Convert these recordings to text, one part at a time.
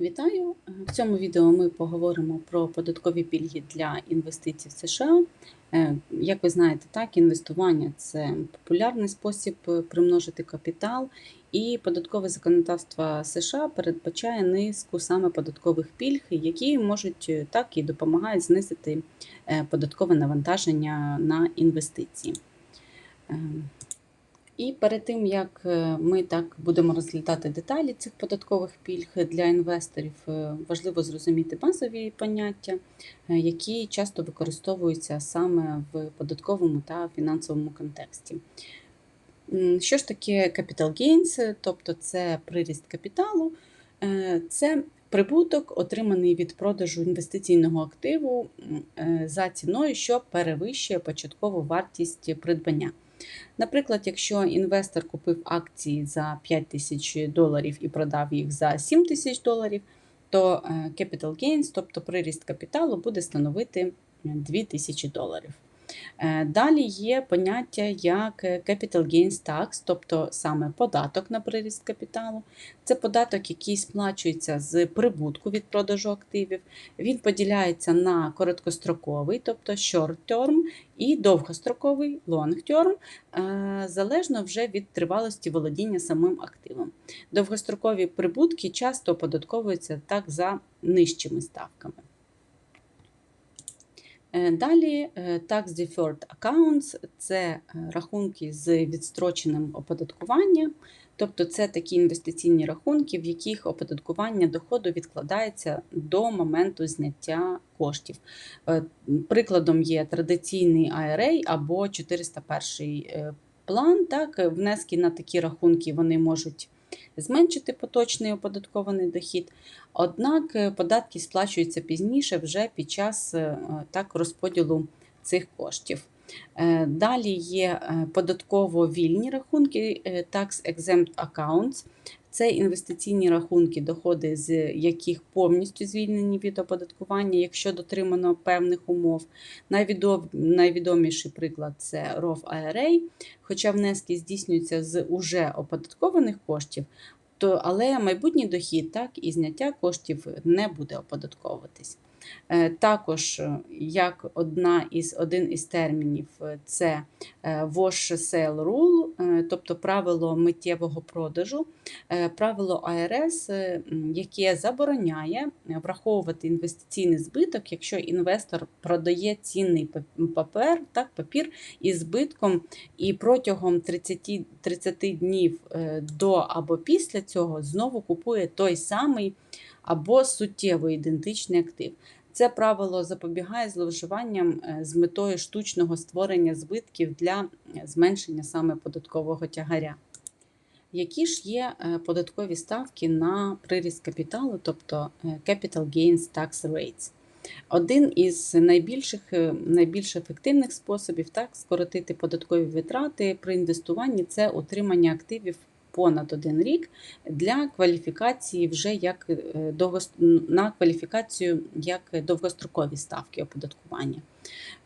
Вітаю! В цьому відео ми поговоримо про податкові пільги для інвестицій в США. Е, Як ви знаєте, так, інвестування це популярний спосіб е, примножити капітал, і податкове законодавство США передбачає низку саме податкових пільг, які можуть е, так і допомагають знизити е, податкове навантаження на інвестиції. І перед тим, як е, ми так будемо розглядати деталі цих податкових пільг для інвесторів, е, важливо зрозуміти базові поняття, е, які часто використовуються саме в податковому та фінансовому контексті. Що ж таке capital gains, тобто це приріст капіталу, це прибуток, отриманий від продажу інвестиційного активу за ціною, що перевищує початкову вартість придбання. Наприклад, якщо інвестор купив акції за 5 тисяч доларів і продав їх за 7 тисяч доларів, то е, capital gains, тобто приріст капіталу, буде становити 2 тисячі доларів. Е, Далі є поняття як е, capital gains tax, тобто саме податок на приріст капіталу. Це податок, який сплачується з прибутку від продажу активів. Він поділяється на короткостроковий, тобто short term, і довгостроковий long term, е, залежно вже від тривалості володіння самим активом. Довгострокові прибутки часто оподатковуються так за нижчими ставками. Е, Далі е, Tax Deferred Accounts – це е, рахунки з відстроченим оподаткуванням, тобто це такі інвестиційні рахунки, в яких оподаткування доходу відкладається до моменту зняття коштів. Прикладом є традиційний IRA або 401 е, план. Так, внески на такі рахунки вони можуть зменшити поточний оподаткований дохід. Однак е, податки сплачуються пізніше вже під час е, так, розподілу цих коштів. Е, Далі є е, податково вільні рахунки, е, Tax Exempt Accounts. Це інвестиційні рахунки, доходи з яких повністю звільнені від оподаткування, якщо дотримано певних умов. Найвідом- Найвідоміший приклад це ROV IRA, хоча внески здійснюються з уже оподаткованих коштів, то, але майбутній дохід так і зняття коштів не буде оподатковуватись. Е, Також, е, як одна із, один із термінів, е, це wash sale rule, тобто правило миттєвого продажу, правило АРС, яке забороняє враховувати інвестиційний збиток, якщо інвестор продає цінний папер, так, папір із збитком, і протягом 30, 30 днів до або після цього знову купує той самий або суттєво ідентичний актив. Це правило запобігає зловживанням е, з метою штучного створення збитків для е, зменшення саме податкового тягаря. Які ж є е, податкові ставки на приріст капіталу, тобто Capital Gains Tax Rates? Один із найбільших, найбільш ефективних способів так, скоротити податкові витрати при інвестуванні це отримання активів понад один рік для кваліфікації вже як довго, на кваліфікацію як довгострокові ставки оподаткування.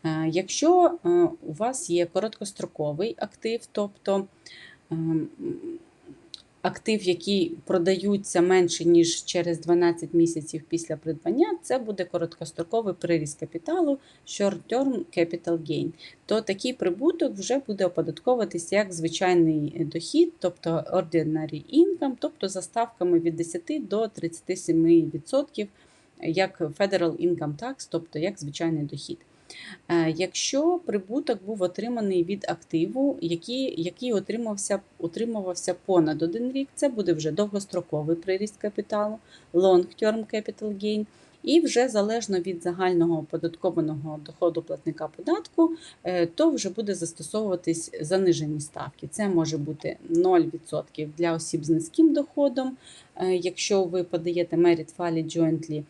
Е, Якщо е, у вас є короткостроковий актив, тобто ем, актив, який продаються менше, ніж через 12 місяців після придбання, це буде короткостроковий приріст капіталу Short Term Capital Gain. То такий прибуток вже буде оподатковуватися як звичайний дохід, тобто Ordinary Income, тобто за ставками від 10 до 37%, як Federal Income Tax, тобто як звичайний дохід. Е, Якщо прибуток був отриманий від активу, який, який отримався, утримувався понад один рік, це буде вже довгостроковий приріст капіталу, long-term capital gain, і вже залежно від загального оподаткованого доходу платника податку, е, то вже буде застосовуватись занижені ставки. Це може бути 0% для осіб з низьким доходом. Е, Якщо ви подаєте Merit File Jointly,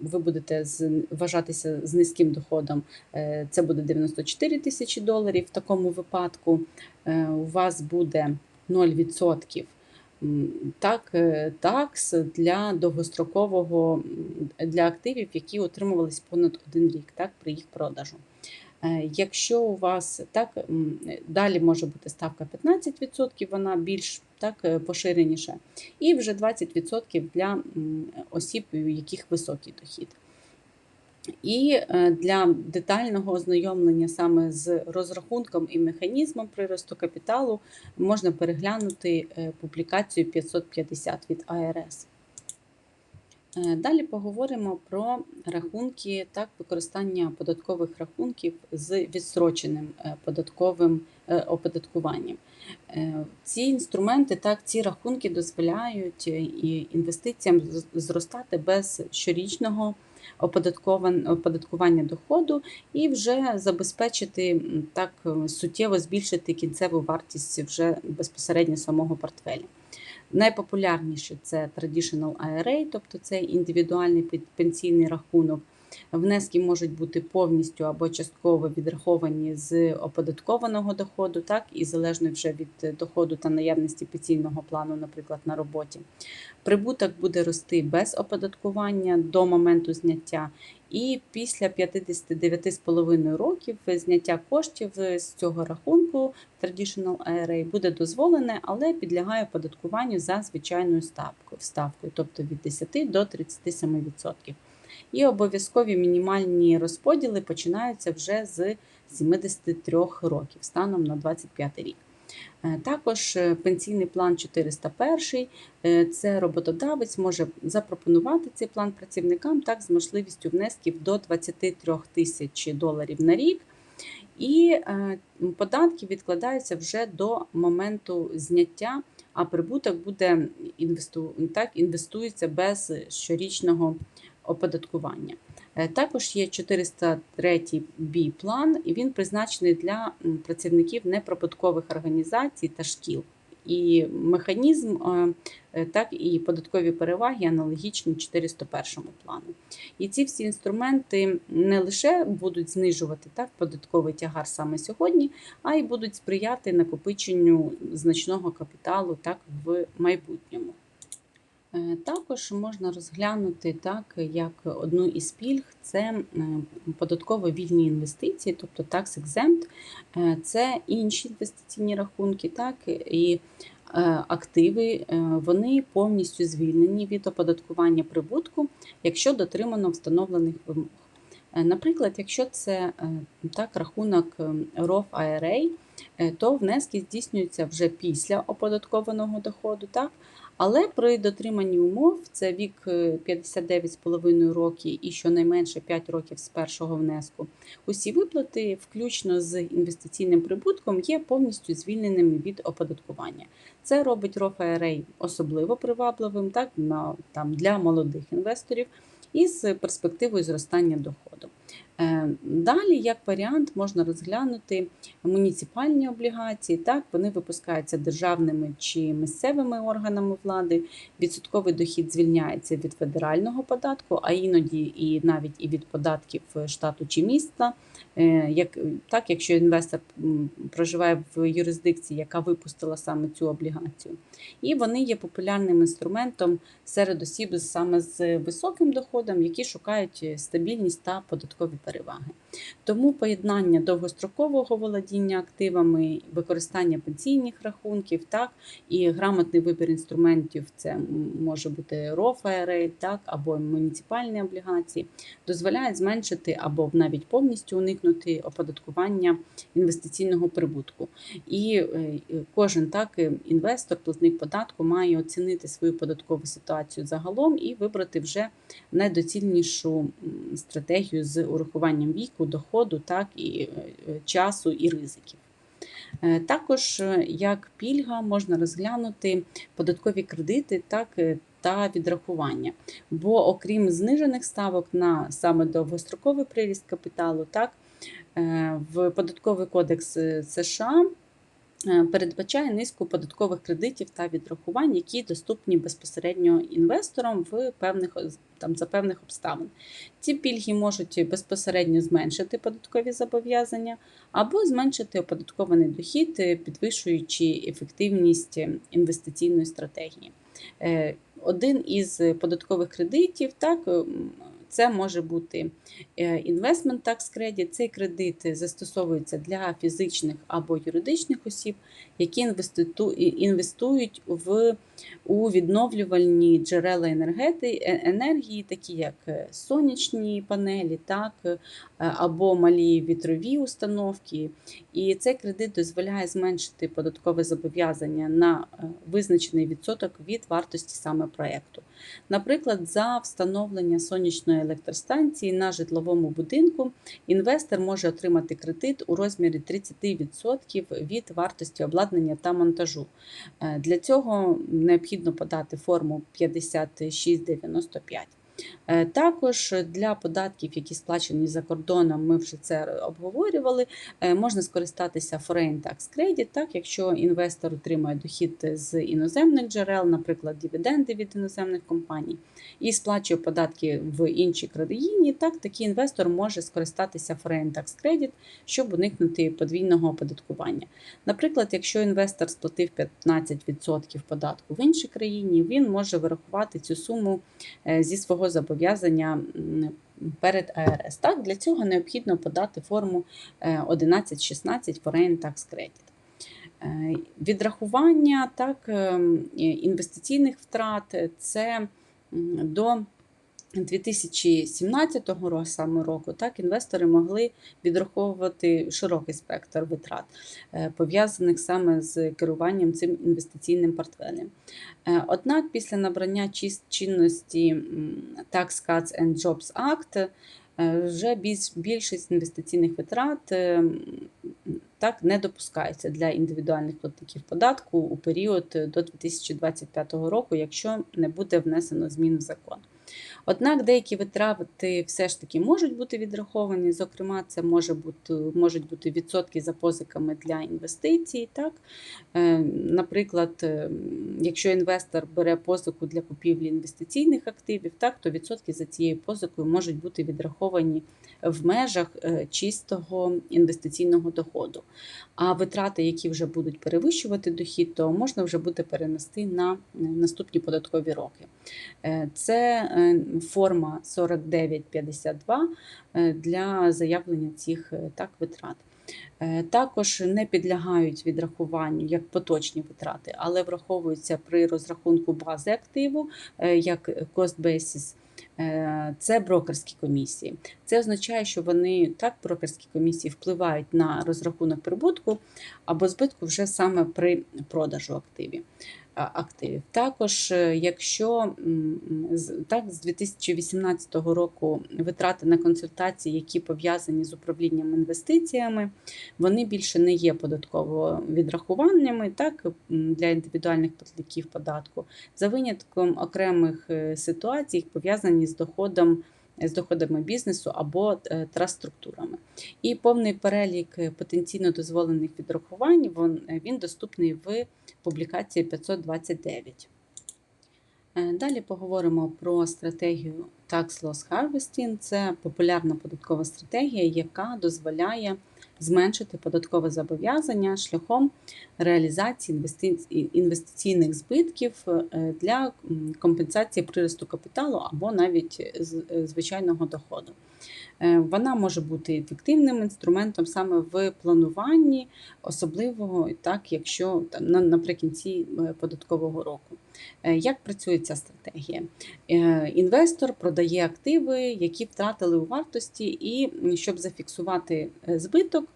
ви будете вважатися з низьким доходом, е, це буде 94 тисячі доларів. В такому випадку е, у вас буде 0% так, е, такс для довгострокового для активів, які отримувались понад один рік так, при їх продажу. Е, Якщо у вас так, далі може бути ставка 15%, вона більш так е, поширеніша, і вже 20% для осіб, у яких високий дохід. І е, для детального ознайомлення саме з розрахунком і механізмом приросту капіталу можна переглянути публікацію 550 від АРС. Е, Далі поговоримо про рахунки так, використання податкових рахунків з відстроченим е, податковим е, оподаткуванням. Ці інструменти, так, ці рахунки дозволяють інвестиціям зростати без щорічного оподаткування доходу і вже забезпечити так суттєво збільшити кінцеву вартість вже безпосередньо самого портфеля. Найпопулярніше це Traditional IRA, тобто це індивідуальний пенсійний рахунок. Внески можуть бути повністю або частково відраховані з оподаткованого доходу, так і залежно вже від доходу та наявності пенсійного плану, наприклад, на роботі. Прибуток буде рости без оподаткування до моменту зняття, і після 59,5 років зняття коштів з цього рахунку Traditional IRA буде дозволене, але підлягає оподаткуванню за звичайною ставкою, ставкою тобто від 10 до 37%. І обов'язкові мінімальні розподіли починаються вже з 73 років станом на 25 рік. Е, Також е, пенсійний план 401 е, це роботодавець може запропонувати цей план працівникам так з можливістю внесків до 23 тисяч доларів на рік. І податки відкладаються вже до моменту зняття, а прибуток буде інвесту... так, інвестується без щорічного оподаткування. Е, Також є 403 бі план, і він призначений для працівників неприбуткових організацій та шкіл. І механізм, е, е, так і податкові переваги аналогічні 401 плану. І ці всі інструменти не лише будуть знижувати так, податковий тягар саме сьогодні, а й будуть сприяти накопиченню значного капіталу так, в майбутньому. Е, Також можна розглянути так, як одну із пільг це е, податково вільні інвестиції, тобто tax exempt. Е, Це інші інвестиційні рахунки, так і активи, вони повністю звільнені від оподаткування прибутку, якщо дотримано встановлених вимог. Наприклад, якщо це так, рахунок Roth IRA, то внески здійснюються вже після оподаткованого доходу, так? Але при дотриманні умов це вік е, 59,5 років і щонайменше 5 років з першого внеску. Усі виплати, включно з інвестиційним прибутком, є повністю звільненими від оподаткування. Це робить Roth IRA особливо привабливим так, на, там, для молодих інвесторів із перспективою зростання доходу. Е, Далі, як варіант, можна розглянути муніципальні облігації. Так, вони випускаються державними чи місцевими органами влади. Відсотковий дохід звільняється від федерального податку, а іноді і навіть і від податків штату чи міста. Е, Як, так, якщо інвестор проживає в юрисдикції, яка випустила саме цю облігацію. І вони є популярним інструментом серед осіб саме з високим доходом, які шукають стабільність та податкові переваги. Тому поєднання довгострокового володіння активами, використання пенсійних рахунків, так і грамотний вибір інструментів це може бути Roth так або муніципальні облігації, дозволяють зменшити або навіть повністю уникнути оподаткування інвестиційного прибутку. І е, кожен так інвестор, платник податку має оцінити свою податкову ситуацію загалом і вибрати вже найдоцільнішу стратегію з урахуванням віку, доходу, так і е, часу і ризиків. Е, Також е, як пільга можна розглянути податкові кредити, так та відрахування. Бо окрім знижених ставок на саме довгостроковий приріст капіталу, так в податковий кодекс США передбачає низку податкових кредитів та відрахувань, які доступні безпосередньо інвесторам в певних там за певних обставин. Ці пільги можуть безпосередньо зменшити податкові зобов'язання або зменшити оподаткований дохід, е, підвищуючи ефективність е, інвестиційної стратегії. Е, Один із податкових кредитів так. Е, це може бути е, Investment Tax Credit. Цей кредит застосовується для фізичних або юридичних осіб, які інвестують в, у відновлювальні джерела е- енергії, такі як е, сонячні панелі, так, е, або малі вітрові установки. І цей кредит дозволяє зменшити податкове зобов'язання на е, визначений відсоток від вартості саме проєкту. Наприклад, за встановлення сонячної електростанції на житловому будинку інвестор може отримати кредит у розмірі 30% від вартості обладнання та монтажу. Е, Для цього необхідно подати форму 5695. Е, Також для податків, які сплачені за кордоном, ми вже це обговорювали. е, Можна скористатися Foreign Tax Credit, так, якщо інвестор отримує дохід з іноземних джерел, наприклад, дивіденди від іноземних компаній, і сплачує податки в іншій країні, так такий інвестор може скористатися Foreign Tax Credit, щоб уникнути подвійного оподаткування. Наприклад, якщо інвестор сплатив 15% податку в іншій країні, він може вирахувати цю суму е, зі свого зобов'язання перед АРС. Так, для цього необхідно подати форму е, 1116 Foreign Tax Credit. Е, Відрахування так, ем, інвестиційних втрат це до 2017 саме року так, інвестори могли відраховувати широкий спектр витрат, е, пов'язаних саме з керуванням цим інвестиційним портфелем. Е, Однак після набрання чинності Tax Cuts and Jobs Act е, вже більшість інвестиційних витрат так не допускається для індивідуальних платників податку у період до 2025 року, якщо не буде внесено змін в закон. Однак деякі витрати все ж таки можуть бути відраховані. Зокрема, це може бути, можуть бути відсотки за позиками для інвестицій. Так? Е, Наприклад, е, якщо інвестор бере позику для купівлі інвестиційних активів, так, то відсотки за цією позикою можуть бути відраховані в межах е, чистого інвестиційного доходу. А витрати, які вже будуть перевищувати дохід, то можна вже буде перенести на наступні податкові роки. Це форма 4952 е, для заявлення цих е, так, витрат. Е, Також не підлягають відрахуванню як поточні витрати, але враховуються при розрахунку бази активу е, як cost basis. Е, Це брокерські комісії. Це означає, що вони так брокерські комісії впливають на розрахунок прибутку або збитку вже саме при продажу активів. Активів. Також, е, якщо так, з 2018 року витрати на консультації, які пов'язані з управлінням інвестиціями, вони більше не є податково відрахуваннями так, для індивідуальних платників податку, за винятком окремих е, ситуацій, пов'язані з доходом. З доходами бізнесу або е, траст-структурами. І повний перелік е, потенційно дозволених відрахувань е, він доступний в публікації 529. Е, Далі поговоримо про стратегію Tax Loss Harvesting. Це популярна податкова стратегія, яка дозволяє зменшити податкове зобов'язання шляхом реалізації інвестиційних збитків е, для компенсації приросту капіталу або навіть з- е, звичайного доходу. Е, Вона може бути ефективним інструментом саме в плануванні, особливо так, якщо там, наприкінці е, податкового року. Е, Як працює ця стратегія? Інвестор продає активи, які втратили у вартості, і щоб зафіксувати збиток,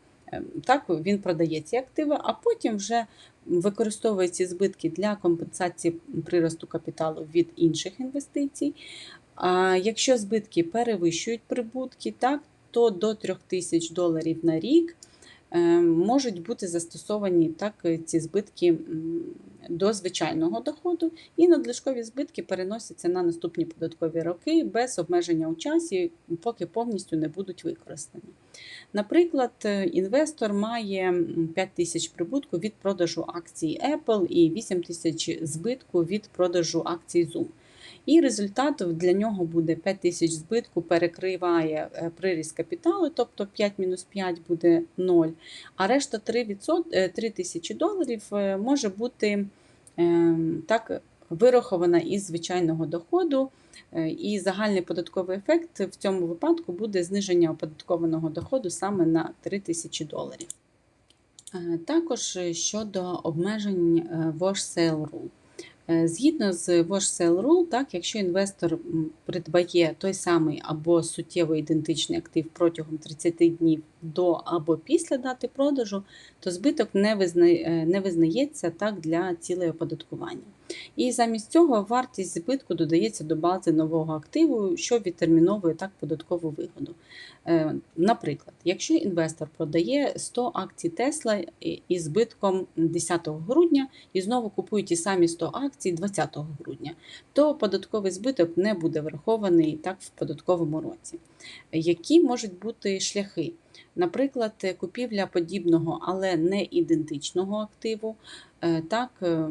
так він продає ці активи, а потім вже використовує ці збитки для компенсації приросту капіталу від інших інвестицій. А якщо збитки перевищують прибутки, так, то до 3 тисяч доларів на рік е, можуть бути застосовані так, е, ці збитки до звичайного доходу, і надлишкові збитки переносяться на наступні податкові роки без обмеження у часі, поки повністю не будуть використані. Наприклад, е, інвестор має м, 5 тисяч прибутку від продажу акцій Apple і 8 тисяч збитку від продажу акцій Zoom. І результат для нього буде 5 тисяч збитку, перекриває е, приріст капіталу, тобто 5 мінус 5 буде 0, а решта 3, 3 тисячі доларів е, може бути е, так вирахована із звичайного доходу, е, і загальний податковий ефект в цьому випадку буде зниження оподаткованого доходу саме на 3 тисячі доларів. Е, Також е, щодо обмежень е, Wash Sale Rule. Е, Згідно з Wash Sale Rule, так, якщо інвестор придбає той самий або суттєво ідентичний актив протягом 30 днів до або після дати продажу, то збиток не, е, не визнається так для цілей оподаткування. І замість цього вартість збитку додається до бази нового активу, що відтерміновує так податкову вигоду. Е, Наприклад, якщо інвестор продає 100 акцій Тесла із збитком 10 грудня і знову купує ті самі 100 акцій 20 грудня, то податковий збиток не буде врахований так в податковому році. Які можуть бути шляхи? Наприклад, купівля подібного, але не ідентичного активу, Е, так, е,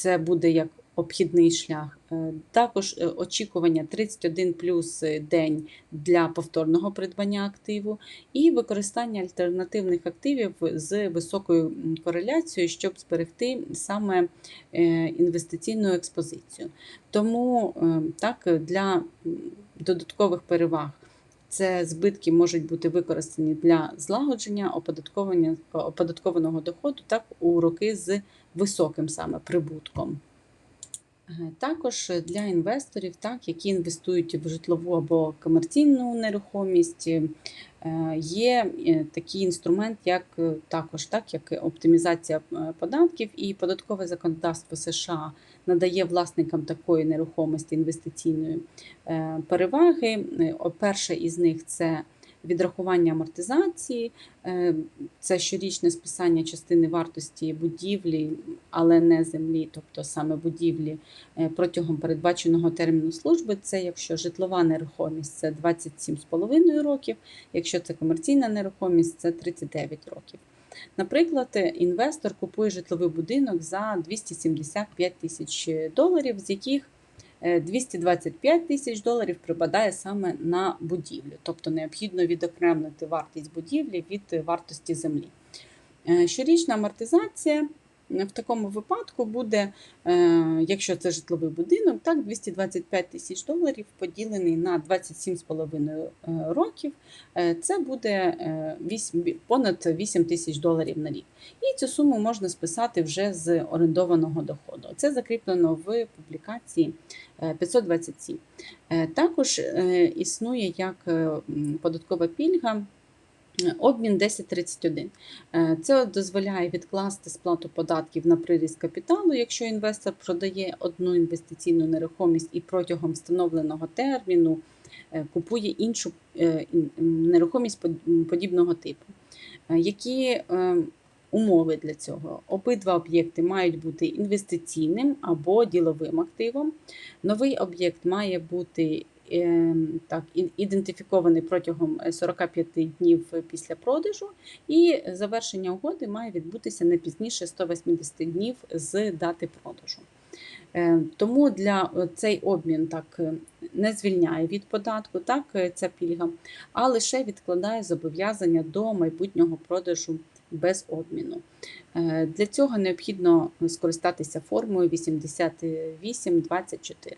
це буде як обхідний шлях. Е, Також е, очікування 31 плюс день для повторного придбання активу і використання альтернативних активів з високою кореляцією, щоб зберегти саме е, інвестиційну експозицію. Тому е, так, для додаткових переваг це збитки можуть бути використані для злагодження оподаткованого доходу так у роки з високим саме прибутком. Е, Також для інвесторів, так, які інвестують в житлову або комерційну нерухомість, е, є е, такий інструмент, як також так, як оптимізація податків, і податкове законодавство США надає власникам такої нерухомості інвестиційної переваги. Перше із них це відрахування амортизації, е, це щорічне списання частини вартості будівлі, але не землі, тобто саме будівлі е, протягом передбаченого терміну служби. Це якщо житлова нерухомість це 27,5 років, якщо це комерційна нерухомість, це 39 років. Наприклад, інвестор купує житловий будинок за 275 тисяч доларів, з яких 225 тисяч доларів припадає саме на будівлю, тобто необхідно відокремити вартість будівлі від е, вартості землі. Е, Щорічна амортизація е, в такому випадку буде, е, якщо це житловий будинок, так 225 тисяч доларів поділений на 27,5 е, років. Е, Це буде е, вісім- понад 8 тисяч доларів на рік. І цю суму можна списати вже з орендованого доходу. Це закріплено в публікації е, 527. Е, Також е, існує як е, податкова пільга. Обмін 1031. Е, Це дозволяє відкласти сплату податків на приріст капіталу, якщо інвестор продає одну інвестиційну нерухомість і протягом встановленого терміну е, купує іншу е, нерухомість подібного типу. Які умови для цього? Обидва об'єкти мають бути інвестиційним або діловим активом. Новий об'єкт має бути так, ідентифікований протягом е, 45 днів після продажу, і завершення угоди має відбутися не пізніше 180 днів з дати продажу. Е, Тому для е, цей обмін так е, не звільняє від податку, так е, ця пільга, а лише відкладає зобов'язання до майбутнього продажу без обміну. Е, Для цього необхідно скористатися формою 8824.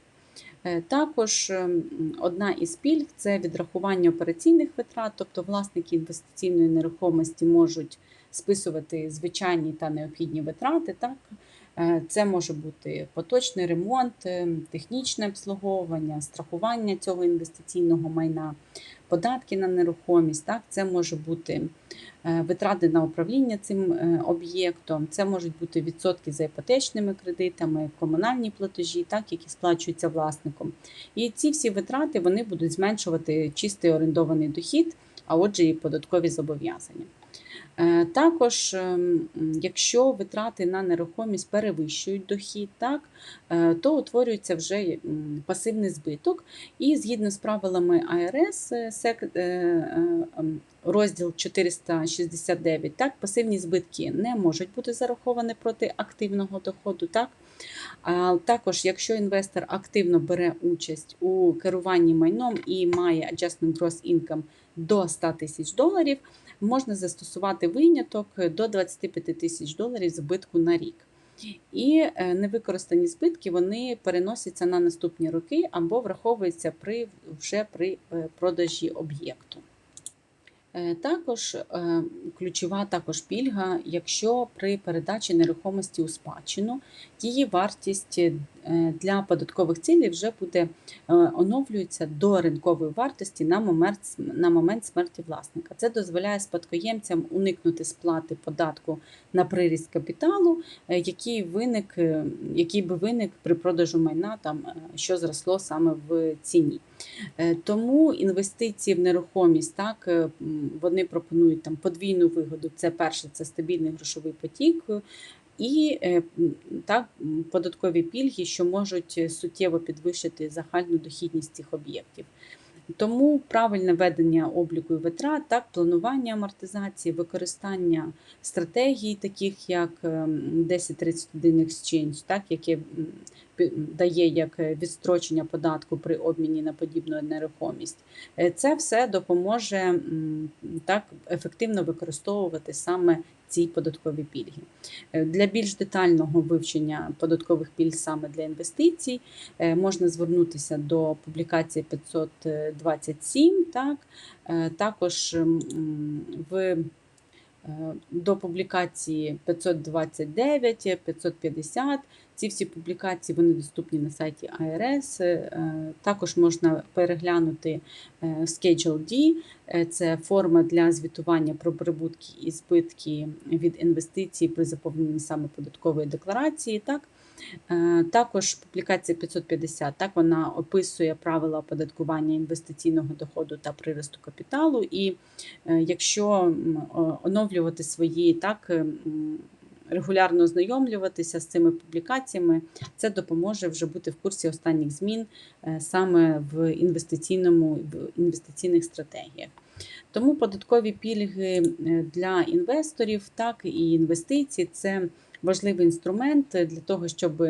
Е, Також ем, одна із пільг це відрахування операційних витрат, тобто власники інвестиційної нерухомості можуть списувати звичайні та необхідні витрати. Так? Е, Це може бути поточний ремонт, е, технічне обслуговування, страхування цього інвестиційного майна, податки на нерухомість. Так? Це може бути е, витрати на управління цим е, об'єктом, це можуть бути відсотки за іпотечними кредитами, комунальні платежі, так, які сплачуються власником. І ці всі витрати вони будуть зменшувати чистий орендований дохід, а отже, і податкові зобов'язання. Е, Також, ем, якщо витрати на нерухомість перевищують дохід, так, е, то утворюється вже пасивний збиток. І згідно з правилами АРС, е, ем, розділ 469, так, пасивні збитки не можуть бути зараховані проти активного доходу. Так. Також, якщо інвестор активно бере участь у керуванні майном і має adjustment gross income до 100 тисяч доларів, можна застосувати виняток до 25 тисяч доларів збитку на рік. І е, невикористані збитки вони переносяться на наступні роки або враховуються при, вже при е, продажі об'єкту. Е, Також ключова також пільга, якщо при передачі нерухомості у спадщину її вартість для податкових цілей вже буде е, оновлюється до ринкової вартості на момент, на момент смерті власника. Це дозволяє спадкоємцям уникнути сплати податку на приріст капіталу, е, який виник, е, який би виник при продажу майна, там е, що зросло саме в ціні. Е, Тому інвестиції в нерухомість так е, вони пропонують там подвійну вигоду. Це перше, це стабільний грошовий потік. І е, так податкові пільги, що можуть е, суттєво підвищити загальну дохідність цих об'єктів. Тому правильне ведення обліку і витрат, так, планування амортизації, використання стратегій, таких як ем, 1031 Exchange, так, яке дає як е, відстрочення податку при обміні на подібну нерухомість. Е, Це все допоможе так ефективно використовувати саме ці податкові пільги. Е, Для більш детального вивчення податкових пільг саме для інвестицій можна звернутися до публікації 527, так, також в до публікації 529, 550. Ці всі публікації вони доступні на сайті АРС. Е, Також можна переглянути е, Schedule D, Е, це форма для звітування про прибутки і збитки від інвестицій при заповненні саме податкової декларації. Так? Також публікація 550, так вона описує правила оподаткування інвестиційного доходу та приросту капіталу. І якщо оновлювати свої так. Регулярно ознайомлюватися з цими публікаціями, це допоможе вже бути в курсі останніх змін е, саме в інвестиційному в інвестиційних стратегіях. Тому податкові пільги е, для інвесторів, так і інвестиції це важливий інструмент для того, щоб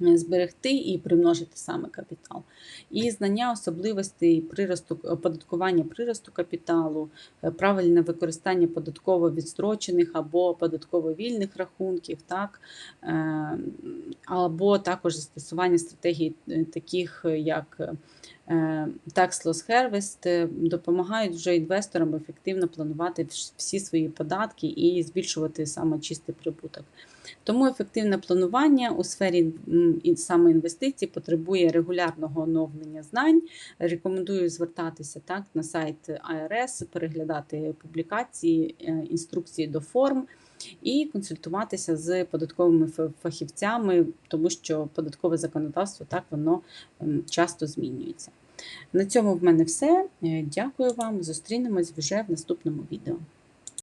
зберегти і примножити саме капітал. І знання особливостей приросту оподаткування приросту капіталу, е, правильне використання податково відстрочених або податково вільних рахунків, так, е, або також застосування стратегій е, таких е, як е, Tax Loss Harvest е, допомагають вже інвесторам ефективно планувати всі свої податки і збільшувати саме чистий прибуток. Тому ефективне планування у сфері саме інвестицій потребує регулярного оновлення знань. Рекомендую звертатися так на сайт АРС, переглядати публікації, е, інструкції до форм і консультуватися з податковими фахівцями, тому що податкове законодавство так воно часто змінюється. На цьому в мене все. Е, Дякую вам. Зустрінемось вже в наступному відео.